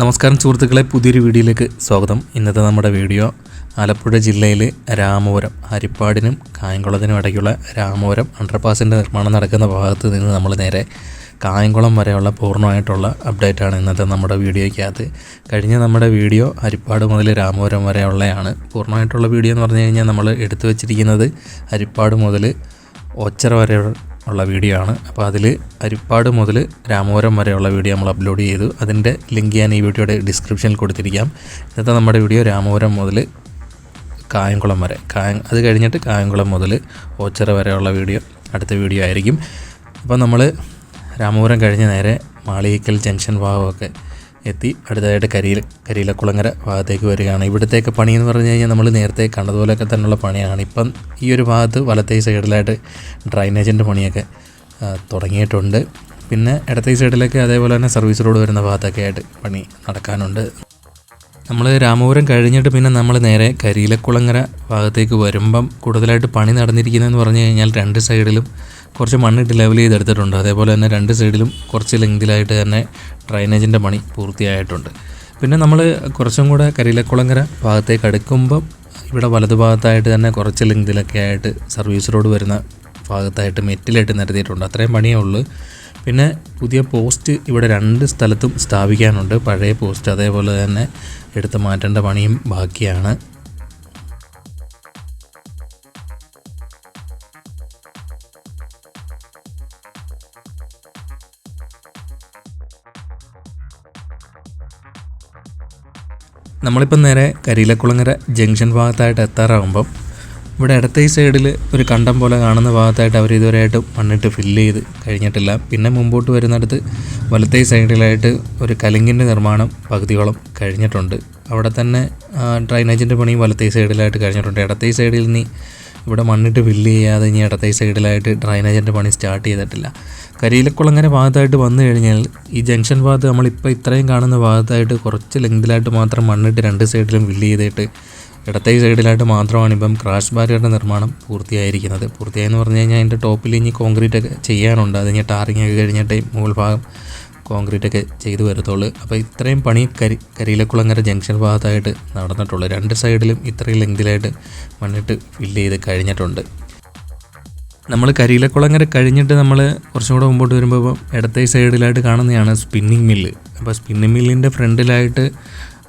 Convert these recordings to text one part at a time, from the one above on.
നമസ്കാരം സുഹൃത്തുക്കളെ പുതിയൊരു വീഡിയോയിലേക്ക് സ്വാഗതം. ഇന്നത്തെ നമ്മുടെ വീഡിയോ ആലപ്പുഴ ജില്ലയിലെ രാമപുരം ഹരിപ്പാടിനും കായംകുളത്തിനും ഇടയ്ക്കുള്ള രാമപുരം അണ്ടർപാസിന്റെ നിർമ്മാണം നടക്കുന്ന ഭാഗത്ത് നിന്ന് നമ്മൾ നേരെ കായംകുളം വരെയുള്ള പൂർണമായിട്ടുള്ള അപ്ഡേറ്റാണ് ഇന്നത്തെ നമ്മുടെ വീഡിയോയ്ക്കകത്ത്. കഴിഞ്ഞ നമ്മുടെ വീഡിയോ ഹരിപ്പാട് മുതൽ രാമപുരം വരെയുള്ളതാണ് പൂർണമായിട്ടുള്ള വീഡിയോ എന്ന് പറഞ്ഞു കഴിഞ്ഞാൽ നമ്മൾ എടുത്തു വച്ചിരിക്കുന്നത് ഹരിപ്പാട് മുതൽ ഒച്ചറ വരെ ഉള്ള വീഡിയോ ആണ്. അപ്പോൾ അതിൽ അരിപ്പാട് മുതൽ രാമപുരം വരെയുള്ള വീഡിയോ നമ്മൾ അപ്ലോഡ് ചെയ്തു. അതിന്റെ ലിങ്ക് ഞാൻ ഈ വീഡിയോയുടെ ഡിസ്ക്രിപ്ഷനിൽ കൊടുത്തിരിക്കാം. ഇന്നത്തെ നമ്മുടെ വീഡിയോ രാമപുരം മുതൽ കായംകുളം വരെ. കായ അത് കഴിഞ്ഞിട്ട് കായംകുളം മുതൽ ഓച്ചിറ വരെയുള്ള വീഡിയോ അടുത്ത വീഡിയോ ആയിരിക്കും. അപ്പോൾ നമ്മൾ രാമപുരം കഴിഞ്ഞ് നേരെ മാളികക്കൽ ജംഗ്ഷൻ ഭാഗമൊക്കെ എത്തി. അടുത്തതായിട്ട് കരിയില കരിയിലക്കുളങ്ങര ഭാഗത്തേക്ക് വരികയാണ്. ഇവിടത്തേക്ക് പണി എന്ന് പറഞ്ഞു കഴിഞ്ഞാൽ നമ്മൾ നേരത്തെ കണ്ടതുപോലെയൊക്കെ തന്നെയുള്ള പണിയാണ്. ഇപ്പം ഈ ഒരു ഭാഗത്ത് വലത്തേ സൈഡിലായിട്ട് ഡ്രൈനേജിന്റെ പണിയൊക്കെ തുടങ്ങിയിട്ടുണ്ട്. പിന്നെ ഇടത്തേ സൈഡിലൊക്കെ അതേപോലെ തന്നെ സർവീസ് റോഡ് വരുന്ന ഭാഗത്തൊക്കെ ആയിട്ട് പണി നടക്കാനുണ്ട്. നമ്മൾ രാമപുരം കഴിഞ്ഞിട്ട് പിന്നെ നമ്മൾ നേരെ കരിയിലക്കുളങ്ങര ഭാഗത്തേക്ക് വരുമ്പം കൂടുതലായിട്ട് പണി നടന്നിരിക്കുന്നതെന്ന് പറഞ്ഞു കഴിഞ്ഞാൽ രണ്ട് സൈഡിലും കുറച്ച് മണ്ണിട്ട് ലെവൽ ചെയ്തെടുത്തിട്ടുണ്ട്. അതേപോലെ തന്നെ രണ്ട് സൈഡിലും കുറച്ച് ലെങ്തിലായിട്ട് തന്നെ ഡ്രൈനേജിന്റെ പണി പൂർത്തിയായിട്ടുണ്ട്. പിന്നെ നമ്മൾ കുറച്ചും കൂടെ കരിയിലക്കുളങ്ങര ഭാഗത്തേക്ക് അടുക്കുമ്പം ഇവിടെ വലതുഭാഗത്തായിട്ട് തന്നെ കുറച്ച് ലെങ്തിലൊക്കെ ആയിട്ട് സർവീസ് റോഡ് വരുന്ന ഭാഗത്തായിട്ട് മെറ്റിലായിട്ട് നിരത്തിയിട്ടുണ്ട്. അത്രയും പണിയേ ഉള്ളൂ. പിന്നെ പുതിയ പോസ്റ്റ് ഇവിടെ രണ്ട് സ്ഥലത്തും സ്ഥാപിക്കാനുണ്ട്. പഴയ പോസ്റ്റ് അതേപോലെ തന്നെ എടുത്ത് മാറ്റേണ്ട പണിയും ബാക്കിയാണ്. നമ്മളിപ്പം നേരെ കരിയിലക്കുളങ്ങര ജംഗ്ഷൻ ഭാഗത്തായിട്ട് എത്താറാകുമ്പം ഇവിടെ ഇടത്തെ സൈഡിൽ ഒരു കണ്ടം പോലെ കാണുന്ന ഭാഗത്തായിട്ട് അവർ ഇതുവരെയായിട്ട് മണ്ണിട്ട് ഫില്ല് ചെയ്ത് കഴിഞ്ഞിട്ടില്ല. പിന്നെ മുമ്പോട്ട് വരുന്നിടത്ത് വലത്തേ സൈഡിലായിട്ട് ഒരു കലിങ്കിന്റെ നിർമ്മാണം പകുതിയോളം കഴിഞ്ഞിട്ടുണ്ട്. അവിടെ തന്നെ ഡ്രൈനേജിന്റെ പണി വലത്തേ സൈഡിലായിട്ട് കഴിഞ്ഞിട്ടുണ്ട്. ഇടത്തേ സൈഡിൽ ഇനി ഇവിടെ മണ്ണിട്ട് ഫില്ല് ചെയ്യാതെ ഇനി ഇടത്തേ സൈഡിലായിട്ട് ഡ്രൈനേജിന്റെ പണി സ്റ്റാർട്ട് ചെയ്തിട്ടില്ല. കരിയിലക്കുളങ്ങര ഭാഗത്തായിട്ട് വന്നു കഴിഞ്ഞാൽ ഈ ജംഗ്ഷൻ ഭാഗത്ത് നമ്മളിപ്പോൾ ഇത്രയും കാണുന്ന ഭാഗത്തായിട്ട് കുറച്ച് ലെങ്തിലായിട്ട് മാത്രം മണ്ണിട്ട് രണ്ട് സൈഡിലും ഫില്ല് ചെയ്തിട്ട് ഇടത്തേ സൈഡിലായിട്ട് മാത്രമാണ് ഇപ്പം ക്രാഷ് ബാരിയറിന്റെ നിർമ്മാണം പൂർത്തിയായിരിക്കുന്നത്. പൂർത്തിയായെന്ന് പറഞ്ഞു കഴിഞ്ഞാൽ അതിന്റെ ടോപ്പിൽ ഇനി കോൺക്രീറ്റ് ഒക്കെ ചെയ്യാനുണ്ട്. അത് കഴിഞ്ഞ് ടാറിങ് ഒക്കെ കഴിഞ്ഞിട്ടേ മുകൾ ഭാഗം കോൺക്രീറ്റ് ഒക്കെ ചെയ്തു വരത്തുള്ളൂ. അപ്പോൾ ഇത്രയും പണി കരി കരിയിലക്കുളങ്ങര ജംഗ്ഷൻ ഭാഗത്തായിട്ട് നടന്നിട്ടുള്ളൂ. രണ്ട് സൈഡിലും ഇത്രയും ലെങ്തിലായിട്ട് മണ്ണിട്ട് ഫില്ല് ചെയ്ത് കഴിഞ്ഞിട്ടുണ്ട്. നമ്മൾ കരിയിലക്കുളങ്ങര കഴിഞ്ഞിട്ട് നമ്മൾ കുറച്ചും കൂടെ മുമ്പോട്ട് വരുമ്പോൾ ഇടത്തെ സൈഡിലായിട്ട് കാണുന്നതാണ് സ്പിന്നിങ് മില്ല്. അപ്പോൾ സ്പിന്നിങ് മില്ലിന്റെ ഫ്രണ്ടിലായിട്ട്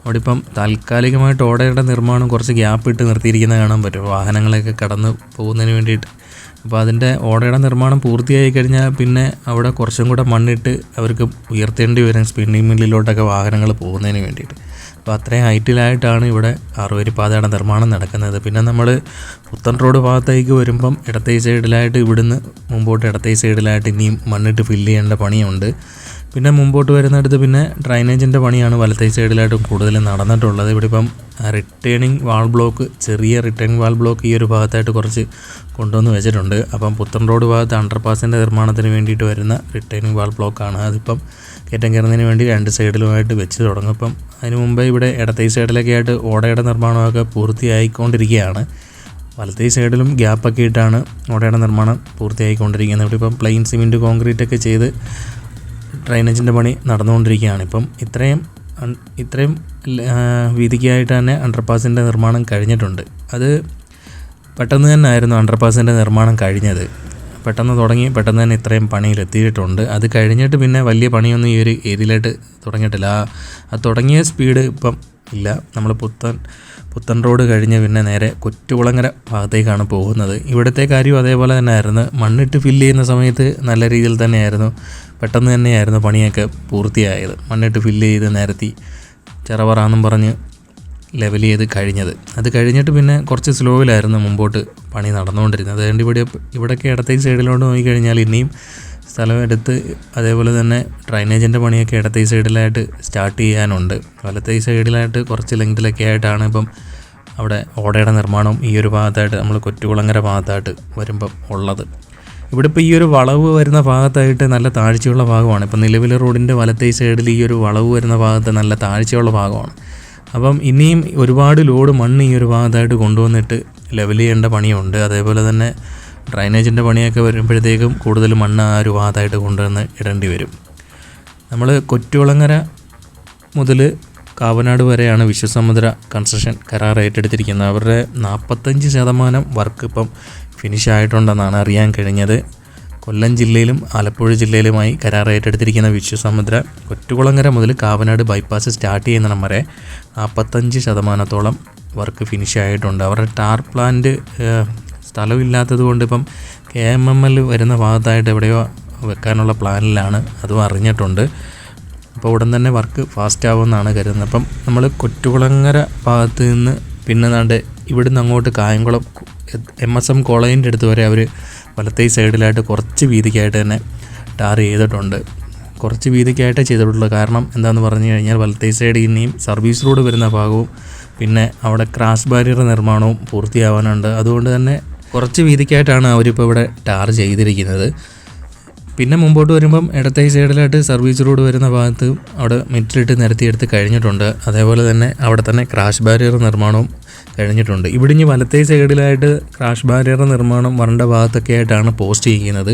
അവിടെ ഇപ്പം താൽക്കാലികമായിട്ട് ഓടയുടെ നിർമ്മാണം കുറച്ച് ഗ്യാപ്പ് ഇട്ട് നിർത്തിയിരിക്കുന്നത് കാണാൻ പറ്റും. വാഹനങ്ങളൊക്കെ കടന്ന് പോകുന്നതിന് വേണ്ടിയിട്ട്. അപ്പോൾ അതിന്റെ ഓടയുടെ നിർമ്മാണം പൂർത്തിയായി കഴിഞ്ഞാൽ പിന്നെ അവിടെ കുറച്ചും കൂടെ മണ്ണിട്ട് അവർക്ക് ഉയർത്തേണ്ടി വരും സ്പിന്നിങ് മില്ലിലോട്ടൊക്കെ വാഹനങ്ങൾ പോകുന്നതിന് വേണ്ടിയിട്ട്. അപ്പോൾ അത്രയും ഹൈറ്റിലായിട്ടാണ് ഇവിടെ അറുവരിപ്പാതയുടെ നിർമ്മാണം നടക്കുന്നത്. പിന്നെ നമ്മൾ പുത്തൻ റോഡ് ഭാഗത്തേക്ക് വരുമ്പം ഇടത്തേ സൈഡിലായിട്ട് ഇവിടുന്ന് മുമ്പോട്ട് ഇടത്തേ സൈഡിലായിട്ട് ഇനിയും മണ്ണിട്ട് ഫില്ല് ചെയ്യേണ്ട പണിയുണ്ട്. പിന്നെ മുമ്പോട്ട് വരുന്നിടത്ത് പിന്നെ ഡ്രൈനേജിന്റെ പണിയാണ് വലത്തേ സൈഡിലായിട്ടും കൂടുതൽ നടന്നിട്ടുള്ളത്. ഇവിടെ ഇപ്പം റിട്ടേണിംഗ് വാൾ ബ്ലോക്ക് ചെറിയ റിട്ടേണിംഗ് വാൾ ബ്ലോക്ക് ഈ ഒരു ഭാഗത്തായിട്ട് കുറച്ച് കൊണ്ടുവന്ന് വെച്ചിട്ടുണ്ട്. അപ്പം പുത്തൻ റോഡ് ഭാഗത്ത് അണ്ടർപാസിന്റെ നിർമ്മാണത്തിന് വേണ്ടിയിട്ട് വരുന്ന റിട്ടേണിംഗ് വാൾ ബ്ലോക്കാണ് അതിപ്പം കയറ്റം കയറുന്നതിന് വേണ്ടി രണ്ട് സൈഡിലുമായിട്ട് വെച്ച് തുടങ്ങും. അപ്പം അതിന് മുമ്പേ ഇവിടെ ഇടത്തേ സൈഡിലൊക്കെ ആയിട്ട് ഓടയുടെ നിർമ്മാണമൊക്കെ പൂർത്തിയായിക്കൊണ്ടിരിക്കുകയാണ്. വലത്തേ സൈഡിലും ഗ്യാപ്പൊക്കെ ഇട്ടാണ് ഓടയുടെ നിർമ്മാണം പൂർത്തിയായിക്കൊണ്ടിരിക്കുന്നത്. ഇവിടെ ഇപ്പം പ്ലെയിൻ സിമെന്റ് കോൺക്രീറ്റ് ഒക്കെ ചെയ്ത് ഡ്രൈനേജിന്റെ പണി നടന്നുകൊണ്ടിരിക്കുകയാണ്. ഇപ്പം ഇത്രയും ഇത്രയും വീതിക്കായിട്ട് തന്നെ അണ്ടർപാസിന്റെ നിർമ്മാണം കഴിഞ്ഞിട്ടുണ്ട്. അത് പെട്ടെന്ന് തന്നെ ആയിരുന്നു അണ്ടർപാസിന്റെ നിർമ്മാണം കഴിഞ്ഞത്. പെട്ടെന്ന് തുടങ്ങി പെട്ടെന്ന് തന്നെ ഇത്രയും പണിയിലെത്തിയിട്ടുണ്ട്. അത് കഴിഞ്ഞിട്ട് പിന്നെ വലിയ പണിയൊന്നും ഈ ഒരു ഏരിയയിലായിട്ട് തുടങ്ങിയിട്ടില്ല. ആ തുടങ്ങിയ സ്പീഡ് ഇപ്പം ഇല്ല. നമ്മൾ പുത്തൻ പുത്തൻ റോഡ് കഴിഞ്ഞ് പിന്നെ നേരെ കൊറ്റുകുളങ്ങര ഭാഗത്തേക്കാണ് പോകുന്നത്. ഇവിടുത്തെ കാര്യം അതേപോലെ തന്നെ ആയിരുന്നു മണ്ണിട്ട് ഫില്ല് ചെയ്യുന്ന സമയത്ത് നല്ല രീതിയിൽ തന്നെയായിരുന്നു. പെട്ടെന്ന് തന്നെയായിരുന്നു പണിയൊക്കെ പൂർത്തിയായത്. മണ്ണിട്ട് ഫില്ല് ചെയ്ത് നിരത്തി ചെറവറാന്നും പറഞ്ഞ് ലെവൽ ചെയ്ത് കഴിഞ്ഞത്. അത് കഴിഞ്ഞിട്ട് പിന്നെ കുറച്ച് സ്ലോയിലായിരുന്നു മുമ്പോട്ട് പണി നടന്നുകൊണ്ടിരുന്നത്. അതുകൊണ്ട് ഇവിടെ ഇവിടെയൊക്കെ ഇടത്തേക്ക് സൈഡിലോട്ട് നോക്കിക്കഴിഞ്ഞാൽ ഇനിയും സ്ഥലം എടുത്ത് അതേപോലെ തന്നെ ഡ്രൈനേജിന്റെ പണിയൊക്കെ ഇടത്തേ സൈഡിലായിട്ട് സ്റ്റാർട്ട് ചെയ്യാനുണ്ട്. വലത്തേ സൈഡിലായിട്ട് കുറച്ച് ലെങ്തിലൊക്കെ ആയിട്ടാണ് ഇപ്പം അവിടെ ഓടയുടെ നിർമ്മാണം ഈ ഒരു ഭാഗത്തായിട്ട് നമ്മൾ കൊറ്റുകുളങ്ങര ഭാഗത്തായിട്ട് വരുമ്പം ഉള്ളത്. ഇവിടെ ഇപ്പോൾ ഈ ഒരു വളവ് വരുന്ന ഭാഗത്തായിട്ട് നല്ല താഴ്ചയുള്ള ഭാഗമാണ്. ഇപ്പം നിലവിലെ റോഡിന്റെ വലത്തെ സൈഡിൽ ഈ ഒരു വളവ് വരുന്ന ഭാഗത്ത് നല്ല താഴ്ചയുള്ള ഭാഗമാണ്. അപ്പം ഇനിയും ഒരുപാട് ലോഡ് മണ്ണ് ഈ ഒരു ഭാഗത്തായിട്ട് കൊണ്ടുവന്നിട്ട് ലെവൽ ചെയ്യേണ്ട പണിയുണ്ട്. അതേപോലെ തന്നെ ഡ്രൈനേജിന്റെ പണിയൊക്കെ വരുമ്പോഴത്തേക്കും കൂടുതൽ മണ്ണ് ആ ഒരു ഭാഗത്തായിട്ട് കൊണ്ടുവന്ന് ഇടേണ്ടി വരും. നമ്മൾ കൊറ്റുവളങ്ങര മുതൽ കാവനാട് വരെയാണ് വിശ്വസമുദ്ര കൺസ്ട്രക്ഷൻ കരാർ ഏറ്റെടുത്തിരിക്കുന്നത്. അവരുടെ നാൽപ്പത്തഞ്ച് ശതമാനം വർക്ക് ഇപ്പം ഫിനിഷ് ആയിട്ടുണ്ടെന്നാണ് അറിയാൻ കഴിഞ്ഞത്. കൊല്ലം ജില്ലയിലും ആലപ്പുഴ ജില്ലയിലുമായി കരാർ ഏറ്റെടുത്തിരിക്കുന്ന വിശ്വസമുദ്ര കൊറ്റുകുളങ്ങര മുതൽ കാവനാട് ബൈപ്പാസ് സ്റ്റാർട്ട് ചെയ്യുന്ന വരെ നാൽപ്പത്തഞ്ച് ശതമാനത്തോളം വർക്ക് ഫിനിഷ് ആയിട്ടുണ്ട്. അവരുടെ ടാർ പ്ലാന്റ് സ്ഥലമില്ലാത്തത് കൊണ്ട് ഇപ്പം കെ എം എം എൽ വരുന്ന ഭാഗത്തായിട്ട് എവിടെയോ വെക്കാനുള്ള പ്ലാനിലാണ്. അതും അറിഞ്ഞിട്ടുണ്ട്. അപ്പോൾ ഉടൻ തന്നെ വർക്ക് ഫാസ്റ്റ് ആവുമെന്നാണ് കരുതുന്നത്. അപ്പം നമ്മൾ കൊറ്റുകുളങ്ങര ഭാഗത്ത് നിന്ന് പിന്നെ നാണ്ട് ഇവിടുന്ന് അങ്ങോട്ട് കായംകുളം എം എസ് എം കോളേജിന്റെ അടുത്ത് വരെ അവർ വലത്തേ സൈഡിലായിട്ട് കുറച്ച് വീതിക്കായിട്ട് തന്നെ ടാർ ചെയ്തിട്ടുണ്ട്. കുറച്ച് വീതിക്കായിട്ടേ ചെയ്തിട്ടുള്ളൂ. കാരണം എന്താണെന്ന് പറഞ്ഞു കഴിഞ്ഞാൽ വലത്തേ സൈഡ് ഇനിയും സർവീസ് റോഡ് വരുന്ന ഭാഗവും പിന്നെ അവിടെ ക്രാസ് ബാരിയർ നിർമ്മാണവും പൂർത്തിയാവാനുണ്ട്. അതുകൊണ്ട് തന്നെ കുറച്ച് വീതിക്കായിട്ടാണ് അവരിപ്പോൾ ഇവിടെ ടാർ ചെയ്തിരിക്കുന്നത്. പിന്നെ മുമ്പോട്ട് വരുമ്പം ഇടത്തെ സൈഡിലായിട്ട് സർവീസ് റോഡ് വരുന്ന ഭാഗത്ത് അവിടെ മെറ്റിലിട്ട് നിരത്തിയെടുത്ത് കഴിഞ്ഞിട്ടുണ്ട്. അതേപോലെ തന്നെ അവിടെ തന്നെ ക്രാഷ് ബാരിയർ നിർമ്മാണവും കഴിഞ്ഞിട്ടുണ്ട്. ഇവിടെ ഇനി വലത്തേ സൈഡിലായിട്ട് ക്രാഷ് ബാരിയർ നിർമ്മാണം വരണ്ട ഭാഗത്തൊക്കെ ആയിട്ടാണ് പോസ്റ്റ് ചെയ്യുന്നത്.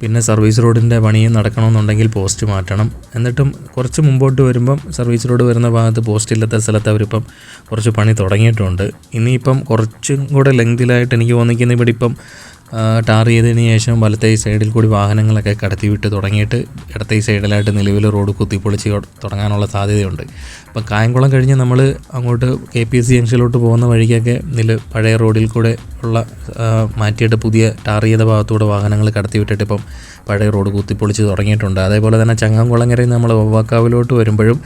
പിന്നെ സർവീസ് റോഡിന്റെ പണിയും നടക്കണമെന്നുണ്ടെങ്കിൽ പോസ്റ്റ് മാറ്റണം. എന്നിട്ടും കുറച്ച് മുമ്പോട്ട് വരുമ്പം സർവീസ് റോഡ് വരുന്ന ഭാഗത്ത് പോസ്റ്റ് ഇല്ലാത്ത സ്ഥലത്ത് അവരിപ്പം കുറച്ച് പണി തുടങ്ങിയിട്ടുണ്ട്. ഇനിയിപ്പം കുറച്ചും കൂടെ ലെങ്തിലായിട്ട് എനിക്ക് തോന്നിക്കുന്ന ഇവിടെ ഇപ്പം ടാർ ചെയ്തതിന് ശേഷം വലത്തെ സൈഡിൽ കൂടി വാഹനങ്ങളൊക്കെ കടത്തിവിട്ട് തുടങ്ങിയിട്ട് ഇടത്തേ സൈഡിലായിട്ട് നിലവിൽ റോഡ് കുത്തിപ്പൊളിച്ച് തുടങ്ങാനുള്ള സാധ്യതയുണ്ട്. അപ്പം കായംകുളം കഴിഞ്ഞ് നമ്മൾ അങ്ങോട്ട് കെ പി എസ് സി ജംഗ്ഷനിലോട്ട് പോകുന്ന വഴിക്കൊക്കെ നില പഴയ റോഡിൽ കൂടെ ഉള്ള മാറ്റിയിട്ട് പുതിയ ടാർ ചെയ്ത ഭാഗത്തൂടെ വാഹനങ്ങൾ കടത്തിവിട്ടിട്ട് ഇപ്പം പഴയ റോഡ് കുത്തിപ്പൊളിച്ച് തുടങ്ങിയിട്ടുണ്ട്. അതേപോലെ തന്നെ ചങ്ങംകുളങ്ങരയിൽ നമ്മൾ വവ്വാക്കാവിലോട്ട് വരുമ്പോഴും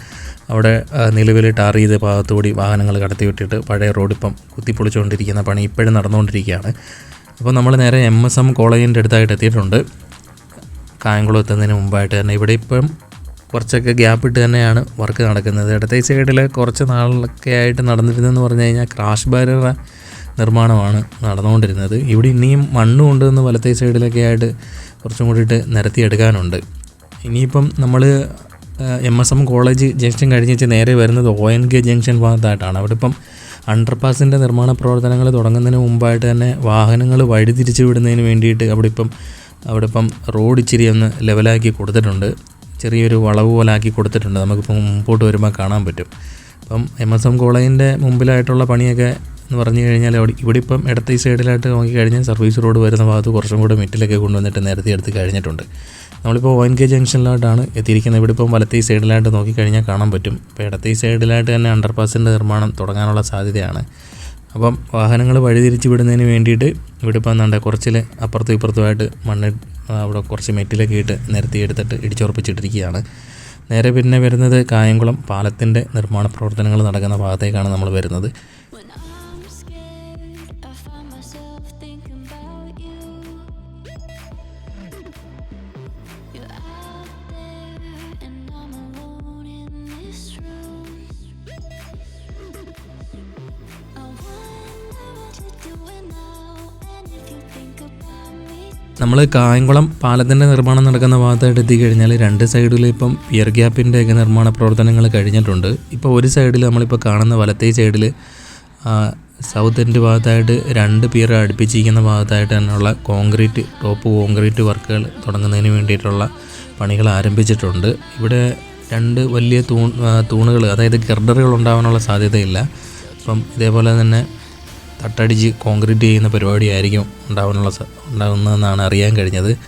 അവിടെ നിലവിൽ ടാർ ചെയ്ത ഭാഗത്തുകൂടി വാഹനങ്ങൾ കടത്തിവിട്ടിട്ട് പഴയ റോഡ് ഇപ്പം കുത്തിപ്പൊളിച്ചുകൊണ്ടിരിക്കുന്ന പണി ഇപ്പോഴും നടന്നുകൊണ്ടിരിക്കുകയാണ്. അപ്പോൾ നമ്മൾ നേരെ എം എസ് എം കോളേജിന്റെ അടുത്തായിട്ട് എത്തിയിട്ടുണ്ട്. കായംകുളം എത്തുന്നതിന് മുമ്പായിട്ട് തന്നെ. ഇവിടെ ഇപ്പം കുറച്ചൊക്കെ ഗ്യാപ്പ് ഇട്ട് തന്നെയാണ് വർക്ക് നടക്കുന്നത്. ഇടത്തെ സൈഡിൽ കുറച്ച് നാളൊക്കെ ആയിട്ട് നടന്നിരുന്നതെന്ന് പറഞ്ഞു കഴിഞ്ഞാൽ ക്രാഷ് ബാരിയർ നിർമ്മാണമാണ് നടന്നുകൊണ്ടിരുന്നത്. ഇവിടെ ഇനിയും മണ്ണ് കൊണ്ടുവന്ന് വലത്തെ സൈഡിലൊക്കെ ആയിട്ട് കുറച്ചും കൂടിയിട്ട് നിരത്തിയെടുക്കാനുണ്ട് ഇനിയിപ്പം നമ്മൾ M S M college junction കഴിഞ്ഞ് നേരെ വരുന്നത് ഒ എൻ കെ ജംഗ്ഷൻ ഭാഗത്തായിട്ടാണ്. അവിടെ ഇപ്പം അണ്ടർപാസിന്റെ നിർമ്മാണ പ്രവർത്തനങ്ങൾ തുടങ്ങുന്നതിന് മുമ്പായിട്ട് തന്നെ വാഹനങ്ങൾ വഴിതിരിച്ച് വിടുന്നതിന് വേണ്ടിയിട്ട് അവിടെ ഇപ്പം അവിടെ ഇപ്പം റോഡ് ഇച്ചിരി ഒന്ന് ലെവലാക്കി കൊടുത്തിട്ടുണ്ട്. ചെറിയൊരു വളവ് പോലെ ആക്കി കൊടുത്തിട്ടുണ്ട്. നമുക്കിപ്പം മുമ്പോട്ട് വരുമ്പോൾ കാണാൻ പറ്റും. അപ്പം എം എസ് എം കോളേജിന്റെ മുമ്പിലായിട്ടുള്ള പണിയൊക്കെ എന്ന് പറഞ്ഞു കഴിഞ്ഞാൽ അവിടെ ഇവിടെ ഇപ്പം ഇടത്തെ ഈ സൈഡിലായിട്ട് നോക്കിക്കഴിഞ്ഞാൽ സർവീസ് റോഡ് വരുന്ന ഭാഗത്ത് കുറച്ചും കൂടെ മെറ്റിലൊക്കെ കൊണ്ടുവന്നിട്ട് നിരത്തി എടുത്ത് കഴിഞ്ഞിട്ടുണ്ട്. നമ്മളിപ്പോൾ ഒ എൻ കെ ജംഗ്ഷനിലോട്ടാണ് എത്തിയിരിക്കുന്നത്. ഇവിടെ ഇപ്പം വലത്തേ സൈഡിലായിട്ട് നോക്കിക്കഴിഞ്ഞാൽ കാണാൻ പറ്റും. ഇപ്പോൾ ഇടത്തേ സൈഡിലായിട്ട് തന്നെ അണ്ടർപാസിന്റെ നിർമ്മാണം തുടങ്ങാനുള്ള സാധ്യതയാണ്. അപ്പം വാഹനങ്ങൾ വഴിതിരിച്ച് വിടുന്നതിന് വേണ്ടിയിട്ട് ഇവിടെ ഇപ്പം എന്താ കുറച്ചിൽ അപ്പുറത്തും ഇപ്പുറത്തുമായിട്ട് മണ്ണ് അവിടെ കുറച്ച് മെറ്റിലൊക്കെ ഇട്ട് നിരത്തി എടുത്തിട്ട് ഇടിച്ചുറപ്പിച്ചിട്ടിരിക്കുകയാണ്. നേരെ പിന്നെ വരുന്നത് കായംകുളം പാലത്തിന്റെ നിർമ്മാണ പ്രവർത്തനങ്ങൾ നടക്കുന്ന ഭാഗത്തേക്കാണ് നമ്മൾ വരുന്നത്. നമ്മൾ കായംകുളം പാലത്തിന്റെ നിർമ്മാണം നടക്കുന്ന ഭാഗത്തായിട്ട് എത്തിക്കഴിഞ്ഞാൽ രണ്ട് സൈഡിലും ഇപ്പം പിയർ ഗ്യാപ്പിന്റെ ഒക്കെ നിർമ്മാണ പ്രവർത്തനങ്ങൾ കഴിഞ്ഞിട്ടുണ്ട്. ഇപ്പോൾ ഒരു സൈഡിൽ നമ്മളിപ്പോൾ കാണുന്ന വലത്തേ സൈഡിൽ സൗത്ത് എൻഡ് ഭാഗത്തായിട്ട് രണ്ട് പിയർ അടുപ്പിച്ചിരിക്കുന്ന ഭാഗത്തായിട്ട് തന്നെയുള്ള കോൺക്രീറ്റ് ടോപ്പ് കോൺക്രീറ്റ് വർക്കുകൾ തുടങ്ങുന്നതിന് വേണ്ടിയിട്ടുള്ള പണികൾ ആരംഭിച്ചിട്ടുണ്ട്. ഇവിടെ രണ്ട് വലിയ തൂൺ തൂണുകൾ അതായത് ഗർഡറുകൾ ഉണ്ടാകാനുള്ള സാധ്യതയില്ല. അപ്പം ഇതേപോലെ തന്നെ തട്ടടിച്ച് കോൺക്രീറ്റ് ചെയ്യുന്ന പരിപാടിയായിരിക്കും ഉണ്ടാവാനുള്ള ഉണ്ടാകുന്നതെന്നാണ് അറിയാൻ കഴിഞ്ഞത്.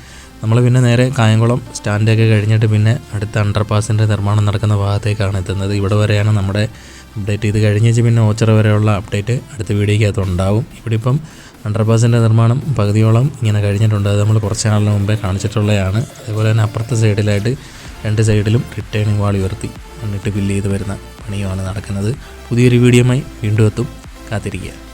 നമ്മൾ പിന്നെ നേരെ കായംകുളം സ്റ്റാൻഡൊക്കെ കഴിഞ്ഞിട്ട് പിന്നെ അടുത്ത അണ്ടർപാസിന്റെ നിർമ്മാണം നടക്കുന്ന ഭാഗത്തേക്കാണ് എത്തുന്നത്. ഇവിടെ വരെയാണ് നമ്മുടെ അപ്ഡേറ്റ് ഇത് കഴിഞ്ഞേച്ച് പിന്നെ ഓച്ചറ വരെയുള്ള അപ്ഡേറ്റ് അടുത്ത വീഡിയോയ്ക്കകത്ത് ഉണ്ടാവും. ഇവിടെ ഇപ്പം അണ്ടർപാസിന്റെ നിർമ്മാണം പകുതിയോളം ഇങ്ങനെ കഴിഞ്ഞിട്ടുണ്ട്. അത് നമ്മൾ കുറച്ച് നാളിന് മുമ്പേ കാണിച്ചിട്ടുള്ളതാണ്. അതുപോലെ തന്നെ അപ്പുറത്തെ സൈഡിലായിട്ട് രണ്ട് സൈഡിലും റിട്ടേണിംഗ് വാൾ ഉയർത്തി. മണ്ണിട്ട് ഫില്ല് ചെയ്ത് വരുന്ന പണിയുമാണ് നടക്കുന്നത്. പുതിയൊരു വീഡിയോയുമായി വീണ്ടും എത്തും. കാത്തിരിക്കുക.